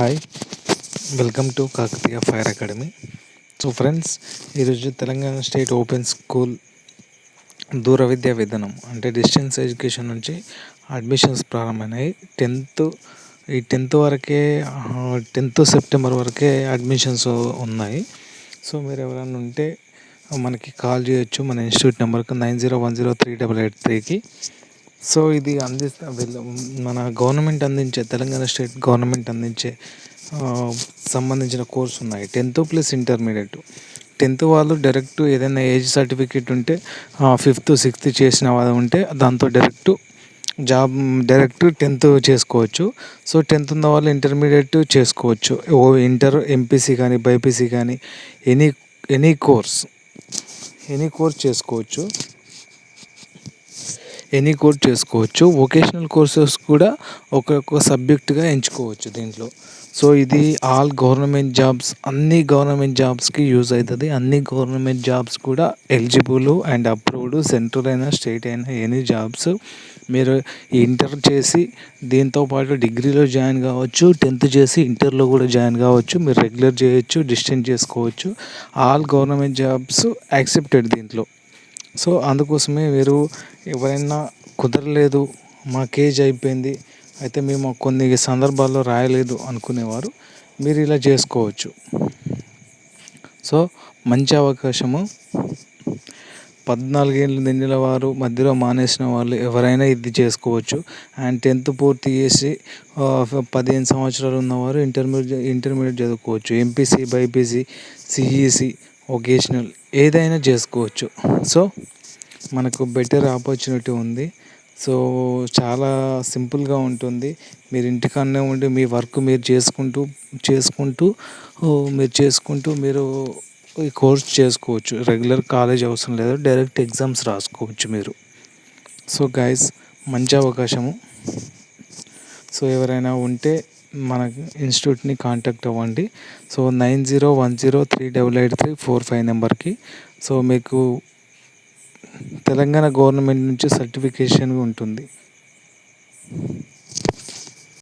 Hi. Welcome to Kakatiya fire academy. So friends ఈరోజు Telangana state open school దూర విద్యా విధానం అంటే డిస్టెన్స్ ఎడ్యుకేషన్ నుంచి అడ్మిషన్స్ ప్రారంభమైనాయి. టెన్త్ ఈ టెన్త్ వరకే టెన్త్ సెప్టెంబర్ వరకే అడ్మిషన్స్ ఉన్నాయి. సో మీరు ఎవరైనా ఉంటే మనకి కాల్ చేయొచ్చు. మన ఇన్స్టిట్యూట్ నెంబర్కి nine zero one zero three double eight త్రీకి. సో ఇది అందిస్తా మన గవర్నమెంట్ అందించే తెలంగాణ స్టేట్ గవర్నమెంట్ అందించే సంబంధించిన కోర్స్ ఉన్నాయి. Tenth plus intermediate. టెన్త్ వాళ్ళు డైరెక్ట్ ఏదైనా ఏజ్ సర్టిఫికేట్ ఉంటే ఫిఫ్త్ సిక్స్త్ చేసిన వాళ్ళు ఉంటే దాంతో డైరెక్ట్ జాబ్ డైరెక్ట్ టెన్త్ చేసుకోవచ్చు. సో టెన్త్ ఉన్న వాళ్ళు ఇంటర్మీడియట్ చేసుకోవచ్చు. ఓ ఇంటర్ ఎంపీసీ కానీ బైపీసీ కానీ any any course any course చేసుకోవచ్చు. ఎనీ కోర్స్ చేసుకోవచ్చు. వొకేషనల్ కోర్సెస్ కూడా ఒక్కొక్క సబ్జెక్టుగా ఎంచుకోవచ్చు దీంట్లో. సో ఇది ఆల్ గవర్నమెంట్ జాబ్స్ అన్ని గవర్నమెంట్ జాబ్స్కి యూజ్ అవుతుంది అన్ని గవర్నమెంట్ జాబ్స్ కూడా ఎలిజిబుల్ అండ్ అప్రూవ్డ్ సెంట్రల్ అయినా స్టేట్ అయినా ఎనీ జాబ్స్ మీరు ఇంటర్ చేసి దీంతో పాటు డిగ్రీలో జాయిన్ కావచ్చు టెన్త్ చేసి ఇంటర్లో కూడా జాయిన్ కావచ్చు మీరు రెగ్యులర్ చేయొచ్చు డిస్టెన్స్ చేసుకోవచ్చు. ఆల్ గవర్నమెంట్ జాబ్స్ యాక్సెప్టెడ్ దీంట్లో. సో అందుకోసమే మీరు ఎవరైనా కుదరలేదు మా కేజ్ అయిపోయింది అయితే మేము కొన్ని సందర్భాల్లో రాయలేదు అనుకునేవారు మీరు ఇలా చేసుకోవచ్చు. సో మంచి అవకాశము. పద్నాలుగేళ్ళు నిండిన వారు మధ్యలో మానేసిన వాళ్ళు ఎవరైనా ఇది చేసుకోవచ్చు. అండ్ టెన్త్ పూర్తి చేసి పదిహేను సంవత్సరాలు ఉన్నవారు ఇంటర్మీడియట్ ఇంటర్మీడియట్ చదువుకోవచ్చు. ఎంపీసీ బైపీసీ సిఈసి వొకేషనల్ ఏదైనా చేసుకోవచ్చు. సో మనకు బెటర్ ఆపర్చునిటీ ఉంది. సో చాలా సింపుల్గా ఉంటుంది. మీరు ఇంటికాడనే ఉండి మీ వర్క్ మీరు చేసుకుంటూ చేసుకుంటూ మీరు చేసుకుంటూ మీరు ఈ కోర్స్ చేసుకోవచ్చు. రెగ్యులర్ కాలేజ్ అవసరం లేదు. డైరెక్ట్ ఎగ్జామ్స్ రాసుకోవచ్చు మీరు. సో గైస్ మంచి అవకాశము. సో ఎవరైనా ఉంటే మన ఇన్స్టిట్యూట్ని కాంటాక్ట్ అవ్వండి. So nine zero one zero three double eight three four five నెంబర్కి. సో మీకు తెలంగాణ గవర్నమెంట్ నుంచి సర్టిఫికేషన్ ఉంటుంది.